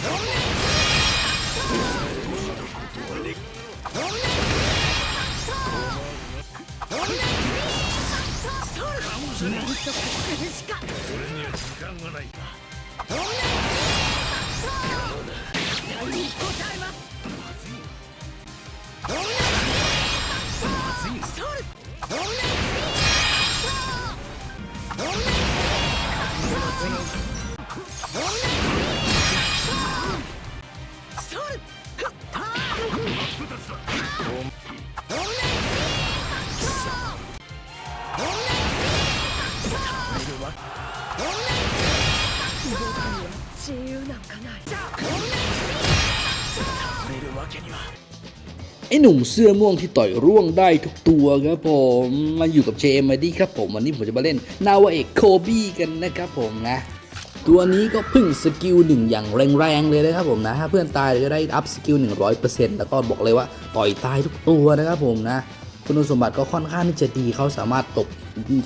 メんッこここしか ไอหนุ่มเสื้อม่วงที่ต่อยร่วงได้ทุกตัวครับผมมาอยู่กับ JMD ครับผมวันนี้ผมจะมาเล่นนาวเอกโคบี้กันนะครับผมนะตัวนี้ก็พึ่งสกิลหนึ่งอย่างแรงๆเลยนะครับผมนะถ้าเพื่อนตายก็ได้อัพสกิล100%แล้วก็บอกเลยว่าต่อยตายทุกตัวนะครับผมนะคุณสมบัติก็ค่อนข้างที่จะดีเขาสามารถตบ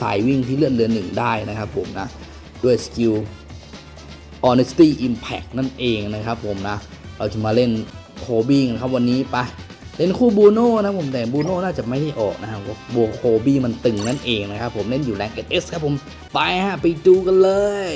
สายวิ่งที่เลื่อนเรือนหนึ่งได้นะครับผมนะ ด้วยสกิล Honesty Impact นั่นเองนะครับผมนะ เราจะมาเล่นโคบี้กันครับวันนี้ไป เล่นคู่บูโน่นะผมแต่บูโน่น่าจะไม่ได้ออกนะครับเพราะบัวโคบี้มันตึงนั่นเองนะครับผมเล่นอยู่แรงเอสครับผมไปฮะไปดูกันเลย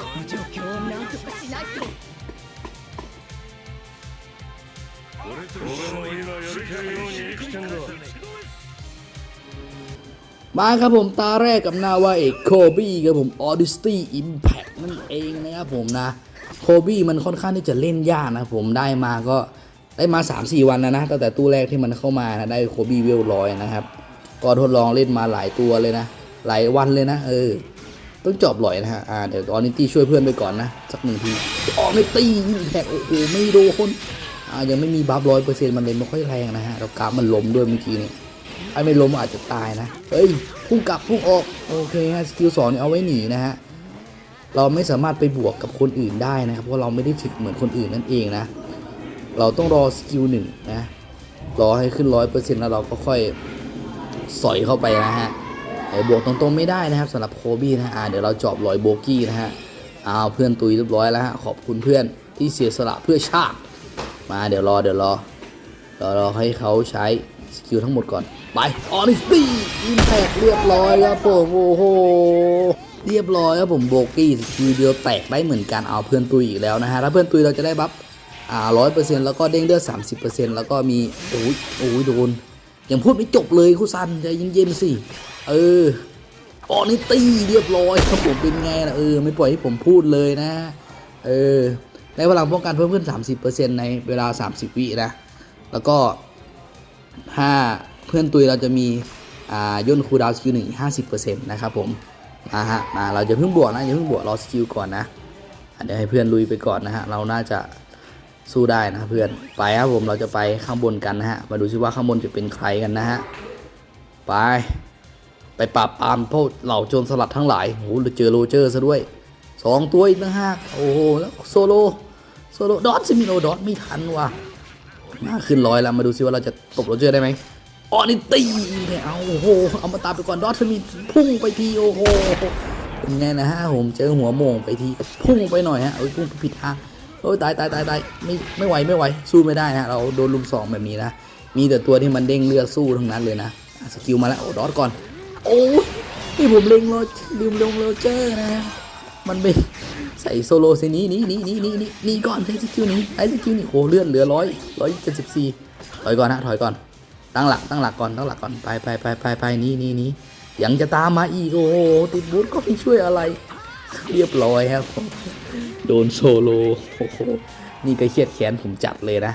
この状況を何とかしないと俺も今やりたいように生きてんだ มาครับผมตาแรกกับนาวาเอกโคบี้ครับผม Honesty Impact นั่นเองนะครับผมนะโคบี้มันค่อนข้างที่จะเล่นยากนะผมได้มาก็ได้มา 3-4 วันแล้วนะตั้งแต่ตู้แรกที่มันเข้ามานะได้โคบี้เวลร้อยนะครับ ก็ทดลองเล่นมาหลายตัวเลยนะ หลายวันเลยนะ เออ ต้องจอบหลอยนะฮะอ่าเดี๋ยวออนิตี้ช่วยเพื่อนไปก่อนนะ สักหนึ่งทีออนิตี้แท็กโอ้โหไม่โดนอ่ายังไม่มีบัฟร้อยเปอร์เซ็นต์มันเลยไม่ค่อยแรงนะฮะแล้วกราฟมันล้มด้วยเมื่อกี้นี่ ไอ้ไม่ล้มอาจจะตายนะ เฮ้ยพุ่งกลับพุ่งออก โอเคฮะสกิลสองนี่เอาไว้หนีนะฮะ เราไม่สามารถไปบวกกับคนอื่นได้นะครับ เพราะเราไม่ได้ถึกเหมือนคนอื่นนั่นเองนะ เราต้องรอสกิลหนึ่งนะ รอให้ขึ้นร้อยเปอร์เซ็นต์แล้วเราก็ค่อยสอยเข้าไปนะฮะไอ้บวกตรงๆไม่ได้นะครับสำหรับโคบี้นะฮะเดี๋ยวเราจอบลอยโบกี้นะฮะอ้าวเพื่อนตุยเรียบร้อยแล้วฮะขอบคุณเพื่อนที่เสียสละเพื่อชาติ มาเดี๋ยวรอเดี๋ยวรอรอรอให้เขาใช้ สกิลทั้งหมดก่อน ไปออนิสตี้อินแทกเรียบร้อยครับผมโอ้โหเรียบร้อยครับผมโบกี้สกิลเดียวแตกได้เหมือนกันเอาเพื่อนตุยอีกแล้วนะฮะถ้าเพื่อนตุยเราจะได้บัฟอ่าร้อยเปอร์เซ็นต์แล้วก็เด้งเลือดสามสิบเปอร์เซ็นต์แล้วก็มีโอ้ยโอ้ยโดนยังพูดไม่จบเลยคุซันใจเย็นๆสิเออออนิตี้เรียบร้อยครับผมเป็นไงนะเออไม่ปล่อยให้ผมพูดเลยนะเออได้พลังป้องกันเพิ่มขึ้น 30%ในเวลา 30 วินะ แล้วก็ ถ้าเพื่อนตุยเราจะมีย่นคูลดาวสกิลหนึ่งห้าสิบเปอร์เซ็นต์นะครับผมมาฮะมาเราจะเพิ่งบวกนะอย่าเพิ่งบวกรอสกิลก่อนนะเดี๋ยวให้เพื่อนลุยไปก่อนนะฮะเราน่าจะสู้ได้นะเพื่อนไปครับผมเราจะไปข้างบนกันนะฮะมาดูซิว่าข้างบนจะเป็นใครกันนะฮะไป ไปปราบปรามพวกเหล่าโจรสลัดทั้งหลายโอ้โหเราเจอโรเจอร์ซะด้วยสองตัวอีกตั้งห้าโอ้โหแล้วโซโลโซโลดอทซิมิโนดอทไม่ทันว่ะ มาขึ้นร้อยแล้วมาดูซิว่าเราจะตบโรเจอร์ได้ไหมอ๋อนิตี้เนี่ยเอาโอ้โหเอามาตามไปก่อนดอทซิมิพุ่งไปทีโอ้โหเป็นไงนะฮะผมเจอหัวโมงไปทีพุ่งไปหน่อยฮะเอ้ยพุ่งผิดทางโอ้ยตายตายตายตายไม่ไม่ไหวไม่ไหวสู้ไม่ได้ฮะเราโดนลุมสองแบบนี้นะมีแต่ตัวที่มันเด้งเลือดสู้ทั้งนั้นเลยนะสกิลมาแล้วโอ้ดอทก่อน โอ้ยนี่ผมเล็งโรลืมลงโรเจอร์นะมันไป ใส่โซโลเซนี้นี่นี่นี่นี่นี่นี่ก่อนใช้สกิลนี้ใช้สกิลนี้โอ้เลื่อนเหลือร้อยร้อยเจ็ดสิบสี่ถอยก่อนนะถอยก่อน ตั้งหลักตั้งหลักก่อนตั้งหลักก่อนไปไปไปไปไปนี่นี่นี่ยังจะตามมาอีกโอ้โหติดบูทก็ไม่ช่วยอะไร เรียบร้อยครับ โดนโซโลโอ้โหนี่ก็เครียดแค้นผมจัดเลยนะ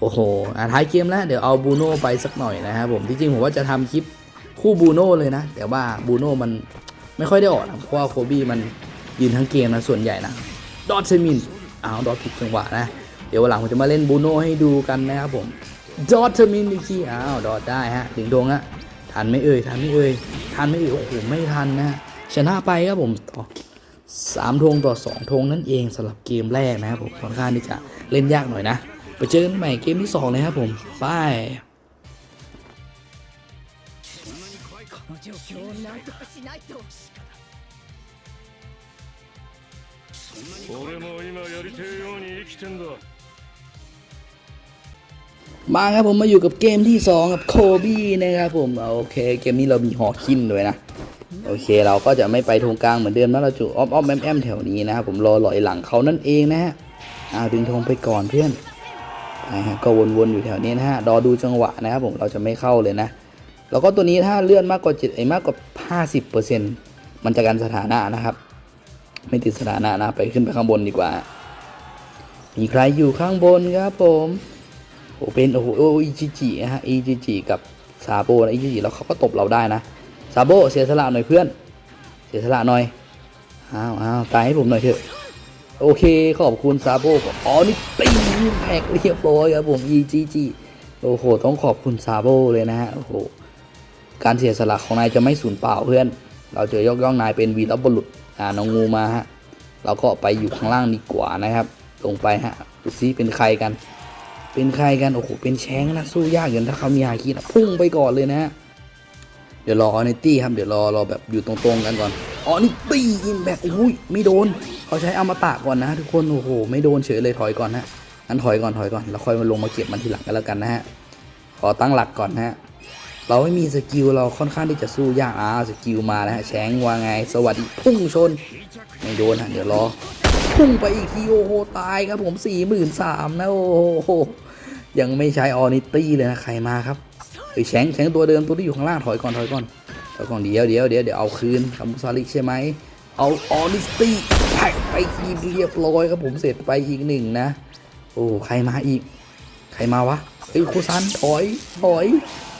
โอ้โหอะท้ายเกมแล้วเดี๋ยวเอาบูโน่ไปสักหน่อยนะครับผมที่จริงผมว่าจะทำคลิปคู่บูโน่เลยนะ แต่ว่าบูโน่มันไม่ค่อยได้ออกนะเพราะว่าโคบี้มัน ยืนทั้งเกมนะส่วนใหญ่นะดอทเซมินอ้าวดอทผิดจังหวะนะ เดี๋ยววันหลังผมจะมาเล่นบูโน่ให้ดูกันนะครับผมดอทเซมินอีกทีอ้าวดอทได้ฮะถึงดงอะทันไหม่เอ่ยทันไหม่เอ่ยทันไหม่เอ่ยโอ้โหไม่ทันนะชนะไปครับผมต่อ สามธงต่อสองธงนั่นเองสำหรับเกมแรกนะครับผมค่อนข้างที่จะเล่นยากหน่อยนะ ไปเจอกันใหม่เกมที่สองเลยครับผมบาย この状況を何とかしないと 俺も今やり てえように生きてんだ มาครับผมมาอยู่กับเกมที่ 2 กับโคบี้นะครับผมโอเค เกมนี้เรามีฮอคินด้วยนะ โอเค เราก็จะไม่ไปทงกลางเหมือนเดิมนะเราจุอ้อมอ้อมแอมแอมแถวนี้นะครับผมรอหลอยหลังเขานั่นเองนะฮะอ้าวดึงธงไปก่อนเพื่อนนะฮะก็วนๆอยู่แถวนี้นะฮะรอดูจังหวะนะครับผมเราจะไม่เข้าเลยนะ แล้วก็ตัวนี้ถ้าเลื่อนมากกว่า7ไอ้มากกว่า 50%มันจะกันสถานะนะครับ ไม่ติดสถานะนะไปขึ้นไปข้างบนดีกว่า มีใครอยู่ข้างบนครับผมโอ้เป็นโอ้โหอ้อิจิจินะฮะอิจิจิกับซาโบนะอิจิจิแล้วเขาก็ตบเราได้นะซาโบเสียสละหน่อยเพื่อน เสียสละหน่อยอ้าวอ้าวตายให้ผมหน่อยเถอะโอเคขอบคุณซาโบอ๋อนี่ตีแพกเรียบร้อยครับผมอิจิจิโอ้โห ต้องขอบคุณซาโบเลยนะฮะโอ้โหการเสียสละของนายจะไม่สูญเปล่าเพื่อน เราจอยกย่องนายเป็นวีรบุรุษ น้องงูมาฮะเราก็ไปอยู่ข้างล่างดีกว่านะครับ ลงไปฮะดูซิเป็นใครกัน เป็นใครกันโอ้โหเป็นแชงนะสู้ยากอย่างถ้าเขามีฮาคินะพุ่งไปก่อนเลยนะฮะเดี๋ยวรอออนิตี้ครับเดี๋ยวรอรอแบบอยู่ตรงๆกันก่อนอ๋อนิตี้อินแบบอุ้ยไม่โดนเขาใช้อมตะก่อนนะ ทุกคนโอ้โหไม่โดนเฉยเลยถอยก่อนนะงั้นถอยก่อนถอยก่อนแล้วค่อยมาลงมาเก็บมันทีหลังกันแล้วกันนะฮะขอตั้งหลักก่อนนะฮะ เราไม่มีสกิลเราค่อนข้างที่จะสู้ยากอ่าสกิลมาแล้วฮะแชงว่าไง สวัสดีพุ่งชน ไม่โดนฮะเดี๋ยวรอพุ่งไปอีกทีโอโหตายครับผมสี่หมื่นสามนะโอ้โหยังไม่ใช้ออนิตี้เลยนะใครมาครับเฮ้ยแชงแชงตัวเดิมตัวที่อยู่ข้างล่างถอยก่อนถอยก่อนถอยก่อนเดี๋ยวเดี๋ยวเดี๋ยวเดี๋ยวเอาคืนคำมุซาลิกใช่ไหมเอาออนิตี้แพ็กไปทีเรียบร้อยครับผมเสร็จไปอีกหนึ่งนะโอ้ใครมาอีก ใครมาวะเฮ้ยครูซันถอยถอย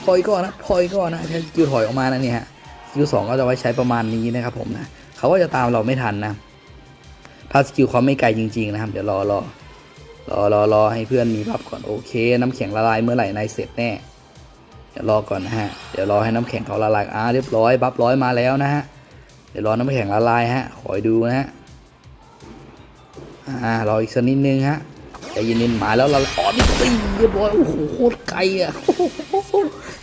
ถอยก่อนนะถอยก่อนนะใช้สกิลถอยออกมานะเนี่ยฮะสกิลสองก็จะไว้ใช้ประมาณนี้นะครับผมนะเขาก็จะตามเราไม่ทันนะถ้าสกิลเขาไม่ไกลจริง ๆ นะครับ เดี๋ยวรอรอรอรอรอให้เพื่อนมีบัฟก่อนโอเค น้ำแข็งละลายเมื่อไหร่นายเสร็จแน่เดี๋ยวรอก่อนนะฮะเดี๋ยวรอให้น้ำแข็งเขาละลายอ่าเรียบร้อยบัฟร้อยมาแล้วนะฮะเดี๋ยวรอน้ำแข็งละลายฮะคอยดูนะฮะอ่ารออีกสักนิดนึงฮะใจเย็นๆมาแล้วละลาอ๋อนี่ ตีเรียบร้อยโอ้โหโคตรไกลอะ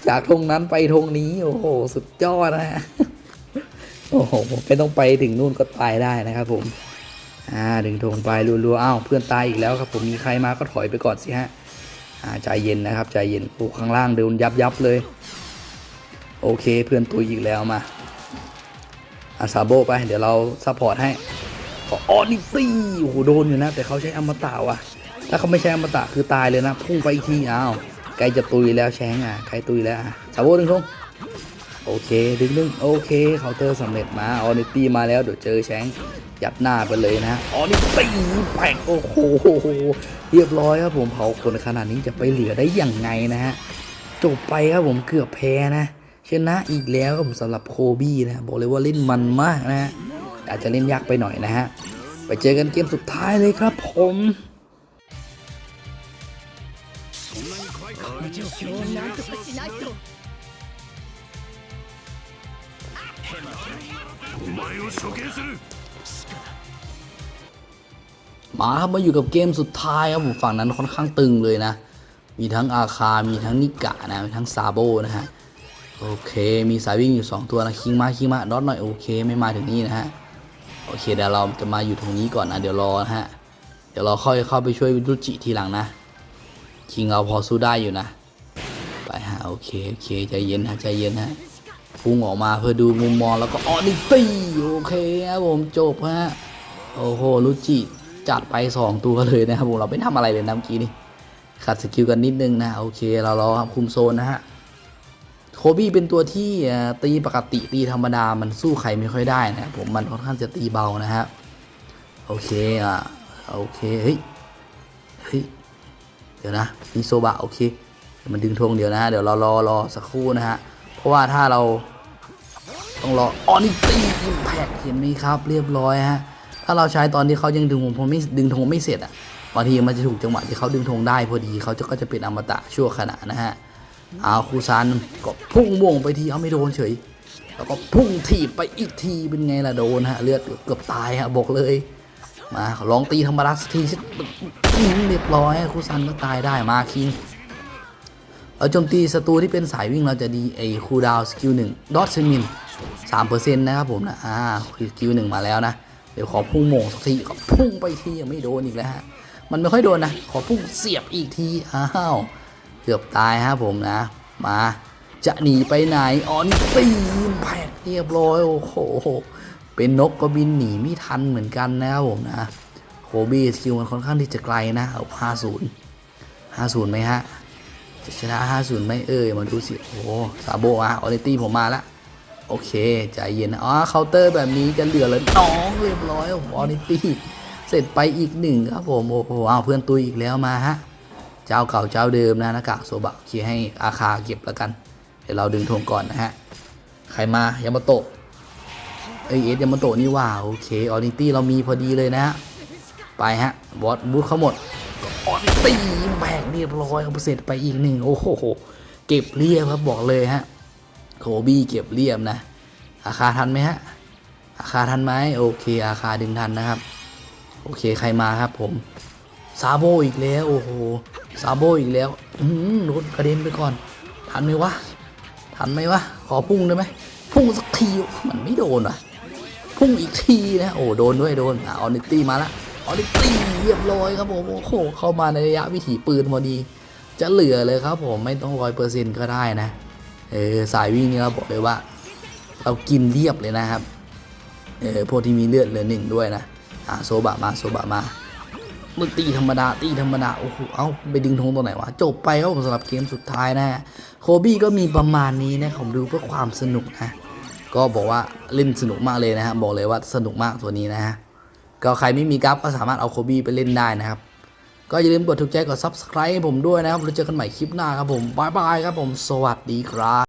จากตรงนั้นไปตรงนี้โอ้โหสุดยอดนะฮะโอ้โหไม่ต้องไปถึงนู่นก็ตายได้นะครับผมอ่าดึงธงไปรัวๆอ้าวเพื่อนตายอีกแล้วครับ ผมมีใครมาก็ถอยไปก่อนสิฮะอ่าใจเย็นนะครับใจเย็นโอ้ข้างล่างโดนยับยับเลย โอเคเพื่อนตุยอีกแล้วมาอาซาโบไปเดี๋ยวเราซัพพอร์ตให้ขอออนิตี้โอ้โหโดนอยู่นะแต่เขาใช้อมตะว่ะ ถ้าเขาไม่ใช้อมตะคือตายเลยนะ พุ่งไปอีกทีอ้าวใกล้จะตุยแล้วแชงอะใกลตุยแล้วอะซาโบดึงธงโอเคดึงดึงโอเคเคาน์เตอร์สำเร็จมาออนิตี้มาแล้วเดี๋ยวเจอแชงยัดหน้าไปเลยนะออนี่ตีแปกโอ้โหเรียบร้อยครับผมเผาคนขนาดนี้จะไปเหลือได้อย่างไงนะฮะจบไปครับผมเกือบแพ้นะชนะอีกแล้วครับผมสำหรับโคบี้นะบอกเลยว่าเล่นมันมากนะฮะอาจจะเล่นยากไปหน่อยนะฮะไปเจอกันเกมสุดท้ายเลยครับผม の状況を何とかしないとお前を処刑する มาครับมาอยู่กับเกมสุดท้ายครับผมฝั่งนั้นค่อนข้างตึงเลยนะ มีทั้งอาคา มีทั้งนิกะนะ มีทั้งซาโบนะฮะ โอเค มีสายวิ่งอยู่ 2 ตัวนะ คิงมา คิงมา ดอทหน่อย โอเค ไม่มาถึงนี่นะฮะ โอเค เดี๋ยวเราจะมาอยู่ตรงนี้ก่อนนะ เดี๋ยวรอนะฮะ เดี๋ยวเราค่อยเข้าไปช่วยวิรุจิทีหลังนะ คิงเราพอสู้ได้อยู่นะ ไปฮะโอเคโอเคใจเย็นฮะใจเย็นฮะพุ่งออกมาเพื่อดูมุมมองแล้วก็ออนิตี้โอเคครับผมจบฮะโอ้โหรุจิจัดไป 2 ตัวเลยนะครับผมเราไม่ทำอะไรเลยนะเมื่อกี้นี่ขัดสกิลกันนิดนึงนะโอเคเรารอครับคุมโซนนะฮะโคบี้เป็นตัวที่ตีปกติตีธรรมดามันสู้ใครไม่ค่อยได้นะผมมันค่อนข้างจะตีเบานะฮะโอเคอะโอเคเฮ้ยเฮ้ย เดี๋ยวนะมีโซบะโอเคมันดึงธงเดี๋ยวนะฮะเดี๋ยวเรารอรอสักครู่นะฮะ เพราะว่าถ้าเราต้องรอออนิตี้อิมแพกเห็นไหมครับ เรียบร้อยฮะ ถ้าเราใช้ตอนที่เขายังดึงธงผมไม่ดึงธงไม่เสร็จอะบางทีมันจะถูกจังหวะที่เขาดึงธงได้พอดีเขาจะก็จะเป็นอมตะชั่วขณะนะฮะเอาคูซานก็พุ่งม่วงไปทีเอาไม่โดนเฉย แล้วก็พุ่งถีบไปอีกทีเป็นไงล่ะโดนฮะเลือดเกือบตายฮะบอกเลย มาลองตีธรรมดาสักทีสิ เรียบร้อยคูซานก็ตายได้มาคิงเราโจมตีศัตรูที่เป็นสายวิ่งเราจะดีไอคูดาวสกิลหนึ่งดอทเซมินสามเปอร์เซ็นต์นะครับผมนะอ่าสกิลหนึ่งมาแล้วนะ เดี๋ยวขอพุ่งโมงสักทีก็พุ่งไปทียังไม่โดนอีกแล้วฮะมันไม่ค่อยโดนนะ ขอพุ่งเสียบอีกทีอ้าวเกือบตายฮะผมนะ มาจะหนีไปไหนออนตีมแพกเรียบร้อยโอ้โหเป็นนกก็บินหนีไม่ทันเหมือนกันนะครับผมนะ โคบี้สกิลมันค่อนข้างที่จะไกลนะ เอา 50 50ไหมฮะ จะชนะ 50ไหมเอ่ย มาดูสิ โอ้ซาโบะออเนตี้ผมมาละ โอเค ใจเย็นนะ อ๋อ เคาน์เตอร์แบบนี้จะเหลือเลยน้องเรียบร้อยออนิตี้ เสร็จไปอีกหนึ่งครับผม โอ้โหเอาเพื่อนตุยอีกแล้วมาฮะ เจ้าเก่าเจ้าเดิมนะหน้ากากโซบะโอเคให้อาคาเก็บแล้วกัน เดี๋ยวเราดึงธงก่อนนะฮะ ใครมายามาโตะเอเอสยามาโตะนี่ว่า โอเคออนิตี้เรามีพอดีเลยนะฮะ ไปฮะบอสบูทเขาหมดออนิตี้แบกเรียบร้อยครับเสร็จไปอีกหนึ่งโอ้โหเก็บเรียบครับบอกเลยฮะโคบี้เก็บเรียบนะ อาคาทันไหมฮะอาคาทันไหมโอเค อาคาดึงทันนะครับ โอเคใครมาครับผมซาโบอีกแล้วโอ้โหซาโบอีกแล้วอืมรถกระเด็นไปก่อน ทันไหมวะทันไหมวะขอพุ่งได้ไหมพุ่งสักทีมันไม่โดนว่ะพุ่งอีกทีนะโอ้โดนด้วยโดนอะออนิตี้มาละ ออนิตี้เรียบร้อยครับผมโอ้โหเข้ามาในระยะวิถีปืนพอดี จะเหลือเลยครับผมไม่ต้องร้อยเปอร์เซ็นต์ก็ได้นะ เออสายวิ่งนี่เราบอกเลยว่า เรากินเรียบเลยนะครับ เออพวกที่มีเลือดเหลือหนึ่งด้วยนะ อ่าโซบะมาโซบะมามึงตีธรรมดาตีธรรมดาโอ้โหเอ้าไปดึงธงตัวไหนวะจบไปครับผมสำหรับเกมสุดท้ายนะฮะโคบี้ก็มีประมาณนี้นะผมดูเพื่อความสนุกนะก็บอกว่าเล่นสนุกมากเลยนะฮะบอกเลยว่าสนุกมากตัวนี้นะฮะ ก็ใครไม่มีกราฟก็สามารถเอาโคบี้ไปเล่นได้นะครับ ก็อย่าลืมกดถูกใจกด subscribe ให้ผมด้วยนะครับเราเจอกันใหม่คลิปหน้าครับผมบายบายครับผมสวัสดีครับ